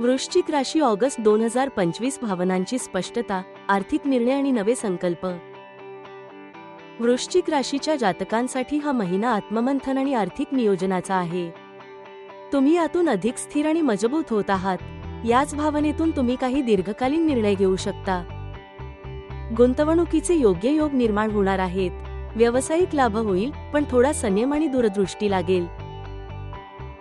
वृश्चिक राशी ऑगस्ट दोन हजार पंचवीस भावनांची स्पष्टता आर्थिक निर्णय आणि नवे संकल्प. वृश्चिक राशीच्या जातकांसाठी हा महिना आत्ममंथन आणि आर्थिक नियोजनाचा आहे. तुम्ही यातून अधिक स्थिर आणि मजबूत होत आहात. याच भावनेतून तुम्ही काही दीर्घकालीन निर्णय घेऊ शकता. गुंतवणुकीचे योग्य योग निर्माण होणार आहेत. व्यावसायिक लाभ होईल पण थोडा संयम आणि दूरदृष्टी लागेल.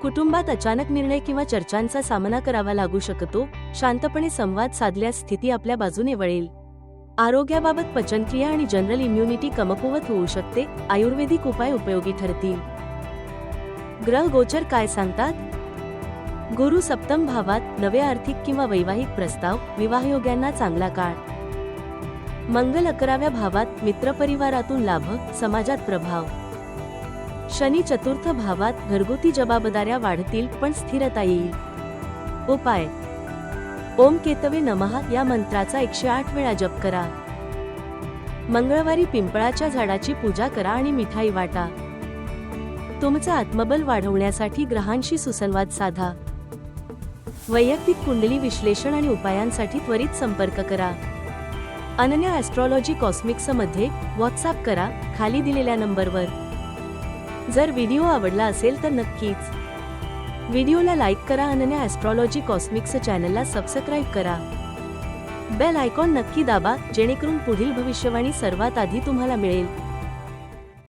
कुटुंबात अचानक निर्णय किंवा चर्चांचा सामना करावा लागू शकतो शांतपणे संवाद साधल्यास स्थिती आपल्या बाजूने वळेल. आरोग्याबाबत पचनक्रिया आणि जनरल इम्युनिटी कमकुवत होऊ शकते आयुर्वेदिक उपाय उपयोगी ठरतील. ग्रह गोचर काय सांगतात? गुरु सप्तम भावात नवे आर्थिक किंवा वैवाहिक प्रस्ताव विवाहयोग्यांना चांगला काळ. मंगल अकराव्या भावात मित्रपरिवारातून लाभ समाजात प्रभाव. शनी चतुर्थ भावात घरगुती जबाबदाऱ्या वाढतील पण स्थिरता येईल. उपाय. ओम केतवे नमः या मंत्राचा एकशे आठ वेळा जप करा. मंगळवारी पिंपळाच्या झाडाची पूजा करा आणि मिठाई वाटा. तुमचं आत्मबल वाढवण्यासाठी ग्रहांशी सुसंवाद साधा. वैयक्तिक कुंडली विश्लेषण आणि उपायांसाठी त्वरित संपर्क करा. अनन्या ॲस्ट्रॉलॉजी कॉस्मिक्समध्ये व्हॉट्सअप करा खाली दिलेल्या नंबरवर. जर व्हिडिओ आवडला असेल तर नक्कीच. व्हिडिओला लाईक करा अनन्या ॲस्ट्रॉलॉजी कॉस्मिक्स चॅनलला सबस्क्राईब करा. बेल आयकॉन नक्की दाबा जेणेकरून पुढील भविष्यवाणी सर्वात आधी तुम्हाला मिळेल.